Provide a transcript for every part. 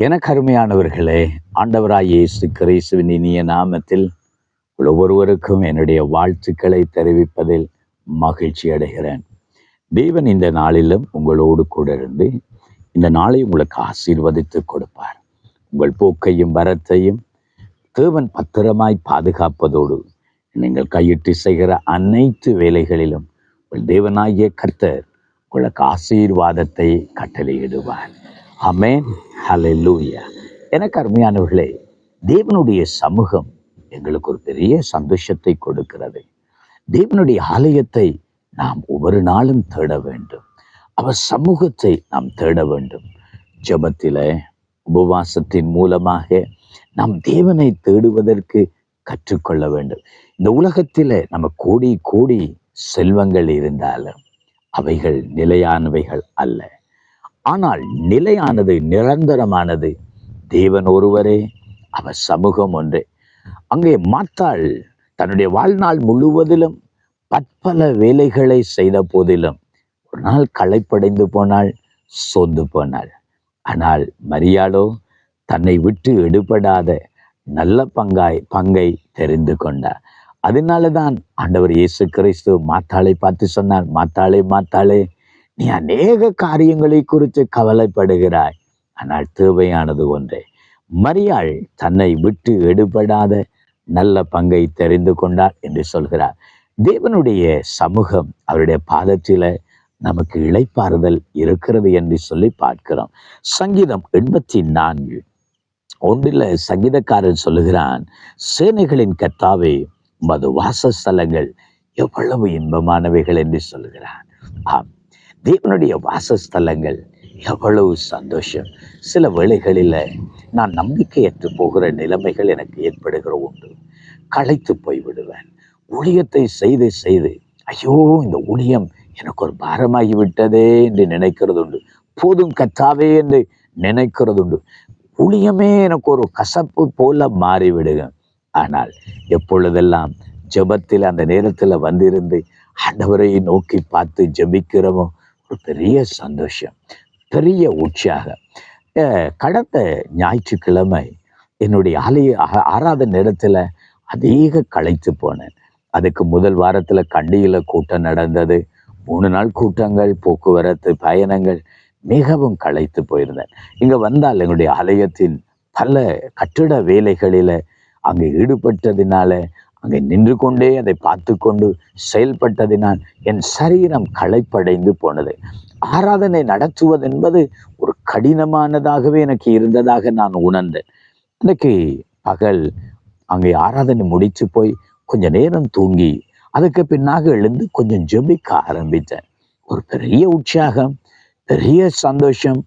எனக்கு அருமையானவர்களே ஆண்டவராய் இயேசு கிறிஸ்துவின் இனிய நாமத்தில் ஒவ்வொருவருக்கும் என்னுடைய வாழ்த்துக்களை தெரிவிப்பதில் மகிழ்ச்சி அடைகிறேன். தேவன் இந்த நாளிலும் உங்களோடு கூட இருந்து இந்த நாளை உங்களுக்கு ஆசீர்வதித்து கொடுப்பார். உங்கள் போக்கையும் வரத்தையும் தேவன் பத்திரமாய் பாதுகாப்பதோடு நீங்கள் கையிட்டு செய்கிற அனைத்து வேலைகளிலும் உங்கள் தேவனாகிய கர்த்தர் உங்களுக்கு ஆசீர்வாதத்தை கட்டளையிடுவார். அமேன் ஹalleluya. எனக்கு அருமையானவர்களே தேவனுடைய சமூகம் எங்களுக்கு ஒரு பெரிய சந்தோஷத்தை கொடுக்கிறது. தேவனுடைய ஆலயத்தை நாம் ஒவ்வொரு நாளும் தேட வேண்டும். அவர் சமூகத்தை நாம் தேட வேண்டும். ஜெபத்தில உபவாசத்தின் மூலமாக நாம் தேவனை தேடுவதற்கு கற்றுக்கொள்ள வேண்டும். இந்த உலகத்தில் நம்ம கோடி கோடி செல்வங்கள் இருந்தாலும் அவைகள் நிலையானவைகள் அல்ல. ஆனால் நிலையானது நிரந்தரமானது. தேவன் ஒருவரே அவர் சமூகம் ஒன்றே. அங்கே மாத்தாள் தன்னுடைய வாழ்நாள் முழுவதிலும் பற்பல வேலைகளை செய்த போதிலும் ஒரு நாள் களைப்படைந்து போனாள் சோர்ந்து போனாள். ஆனால் மரியாளோ தன்னை விட்டு எடுபடாத நல்ல பங்காய் பங்கை தெரிந்து கொண்டார். அதனால தான் ஆண்டவர் இயேசு கிறிஸ்து மாத்தாளை பார்த்து சொன்னார் மாத்தாளே மாத்தாளே நீ அநேக காரியங்களை குறித்து கவலைப்படுகிறாய். ஆனால் தேவையானது ஒன்றே. மரியாள் தன்னை விட்டு எடுபடாத நல்ல பங்கை தெரிந்து கொண்டார் என்று சொல்கிறார். தேவனுடைய சமூகம் அவருடைய பாதத்தில நமக்கு இழைப்பாறுதல் இருக்கிறது என்று சொல்லி பார்க்கிறோம். சங்கீதம் எண்பத்தி நான்கு ஒன்றில் சங்கீதக்காரன் சொல்லுகிறான் சேனைகளின் கத்தாவே மது வாசஸ்தலங்கள் எவ்வளவு இன்பமானவைகள் என்று சொல்லுகிறான். ஆம். தேவனுடைய வாசஸ்தலங்கள். எவ்வளவு சந்தோஷம். சில வேளைகளில் நான் நம்பிக்கையற்று போகிற நிலைமைகள் எனக்கு ஏற்படுகிற உண்டு. களைத்து போய் விடுவேன் ஊழியத்தை செய்து செய்து ஐயோ இந்த ஊழியம் எனக்கு ஒரு பாரமாகி விட்டதே என்று நினைக்கிறது உண்டு. போதும் கத்தாவே என்று நினைக்கிறது உண்டு. ஊழியமே எனக்கு ஒரு கசப்பு போல மாறிவிடுங்க ஆனால் எப்பொழுதெல்லாம் ஜெபத்தில் அந்த நேரத்தில் வந்திருந்து ஆண்டவரை நோக்கி பார்த்து ஜெபிக்கிறோமோ பெரிய சந்தோஷம் பெரிய உற்சாகம். அஹ் கடந்த ஞாயிற்றுக்கிழமை என்னுடைய ஆலய ஆ- ஆராதனை நேரத்தில் அதிக களைத்து போனேன். அதுக்கு முதல் வாரத்தில் கண்டியில் கூட்டம் நடந்தது. மூணு நாள் கூட்டங்கள் போக்குவரத்து பயணங்கள் மிகவும் களைத்து போயிருந்தேன். இங்கே வந்தால் எங்களுடைய ஆலயத்தின் பல கட்டிட வேலைகளில் அங்கே ஈடுபட்டதினால அங்கே நின்று கொண்டே அதை பார்த்து கொண்டு செயல்பட்டதினால் என் சரீரம் களைப்படைந்து போனது. ஆராதனை நடத்துவது என்பது ஒரு கடினமானதாகவே எனக்கு இருந்ததாக நான் உணர்ந்தேன். இன்னைக்கு பகல் அங்கே ஆராதனை முடிச்சு போய் கொஞ்ச நேரம் தூங்கி அதுக்கு பின்னாக எழுந்து கொஞ்சம் ஜெபிக்க ஆரம்பித்தேன். ஒரு பெரிய உற்சாகம் பெரிய சந்தோஷம்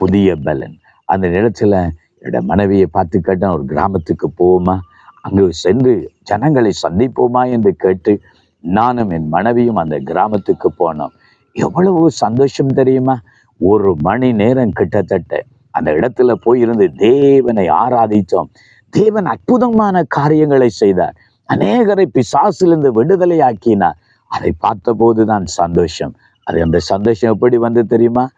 புதிய பலன். அந்த நிலத்தில் என்னோட மனைவியை பார்த்து கேட்டேன் ஒரு கிராமத்துக்கு போவோமா? அங்கு சென்று ஜனங்களை சந்திப்போமா என்று கேட்டு நானும் என் மனைவியும் அந்த கிராமத்துக்கு போனோம். எவ்வளவு சந்தோஷம் தெரியுமா? ஒரு மணி நேரம் கிட்டத்தட்ட அந்த இடத்துல போயிருந்து தேவனை ஆராதித்தோம். தேவன் அற்புதமான காரியங்களை செய்தார். அநேகரை பிசாசிலிருந்து விடுதலை ஆக்கினார். அதை பார்த்தபோது தான் சந்தோஷம். அது அந்த சந்தோஷம் எப்படி வந்து தெரியுமா?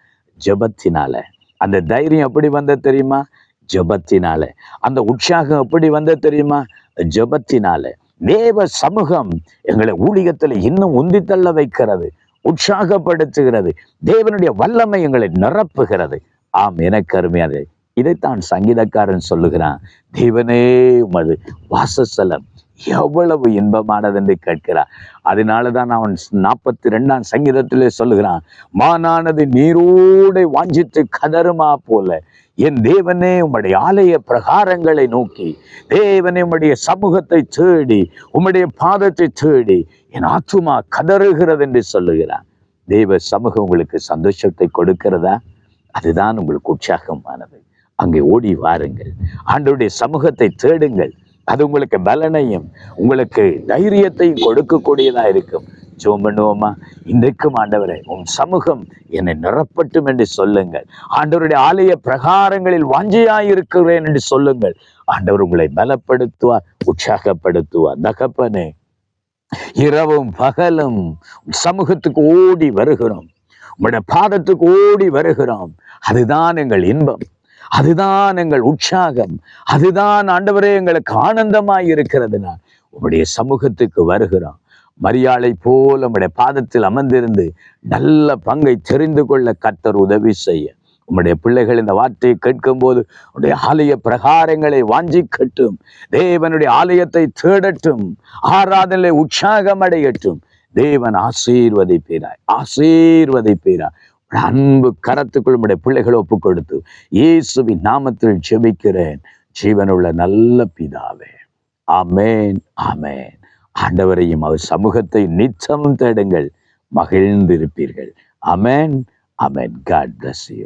ஜெபத்தினால. அந்த தைரியம் எப்படி வந்த தெரியுமா? ஜெபத்தினால. அந்த உற்சாகம் எப்படி வந்த தெரியுமா? ஜெபத்தினால. தேவ சமூகம் எங்களை ஊழியத்தில் இன்னும் உந்தி தள்ள வைக்கிறது உற்சாகப்படுத்துகிறது. தேவனுடைய வல்லமை எங்களை நிரப்புகிறது. ஆம் எனக்கு அருமையாது இதைத்தான் சங்கீதக்காரன் சொல்லுகிறான். தேவனே உமது வாசஸ்தலம் எவ்வளவு இன்பமானது என்று கேட்கிறார். அதனால தான் அவன் நாற்பத்தி ரெண்டாம் சங்கீதத்திலே சொல்லுகிறான் மானானது நீரோடை வாஞ்சித்து கதருமா போல என் தேவனே உம்முடைய ஆலய பிரகாரங்களை நோக்கி தேவனே உம்முடைய சமூகத்தை தேடி உம்முடைய பாதத்தை தேடி என் ஆத்துமா கதறுகிறது என்று சொல்லுகிறான். தேவ சமூகம் உங்களுக்கு சந்தோஷத்தை கொடுக்கிறதா? அதுதான் உங்களுக்கு உற்சாகமானது. அங்கே ஓடி வாருங்கள். ஆண்டோடைய சமூகத்தை தேடுங்கள். அது உங்களுக்கு பலனையும் உங்களுக்கு தைரியத்தையும் கொடுக்கக்கூடியதா இருக்கும். ஜோம் பண்ணுவோமா? இன்றைக்கும் ஆண்டவரே உன் சமூகம் என்னை நிரப்பட்டும் என்று சொல்லுங்கள். ஆண்டவருடைய ஆலய பிரகாரங்களில் வாஞ்சியாய் இருக்கிறேன் என்று சொல்லுங்கள். ஆண்டவர் உங்களை பலப்படுத்துவார் உற்சாகப்படுத்துவார். தகப்பனே இரவும் பகலும் சமூகத்துக்கு ஓடி வருகிறோம். உங்களுடைய பாதத்துக்கு ஓடி வருகிறோம். அதுதான் எங்கள் இன்பம். அதுதான் எங்கள் உற்சாகம். அதுதான் ஆண்டவரே எங்களுக்கு ஆனந்தமாய் இருக்கிறது நான். உங்களுடைய சமூகத்துக்கு வருகிறோம். மரியாளை போல உங்களுடைய பாதத்தில் அமர்ந்திருந்து நல்ல பங்கை தெரிந்து கொள்ள கத்தர் உதவி செய்ய. உம்முடைய பிள்ளைகள் இந்த வார்த்தையை கேட்கும் போது உடைய ஆலய பிரகாரங்களை வாஞ்சிக்கட்டும். தேவனுடைய ஆலயத்தை தேடட்டும். ஆராதனை உற்சாகம் அடையட்டும். தேவன் ஆசீர்வதிப்பீராய். ஆசீர்வதிப்பீராய். உம்முடைய அன்பு கரத்துக்குள் உடைய பிள்ளைகளை ஒப்பு கொடுத்து இயேசுவின் நாமத்தில் ஜெபிக்கிறேன். ஜீவனுள்ள நல்ல பிதாவே. அமேன் அமேன் ஆண்டவரையும் அவர் சமூகத்தை நிச்சயம் தேடுங்கள். மகிழ்ந்திருப்பீர்கள். Amen amen God bless you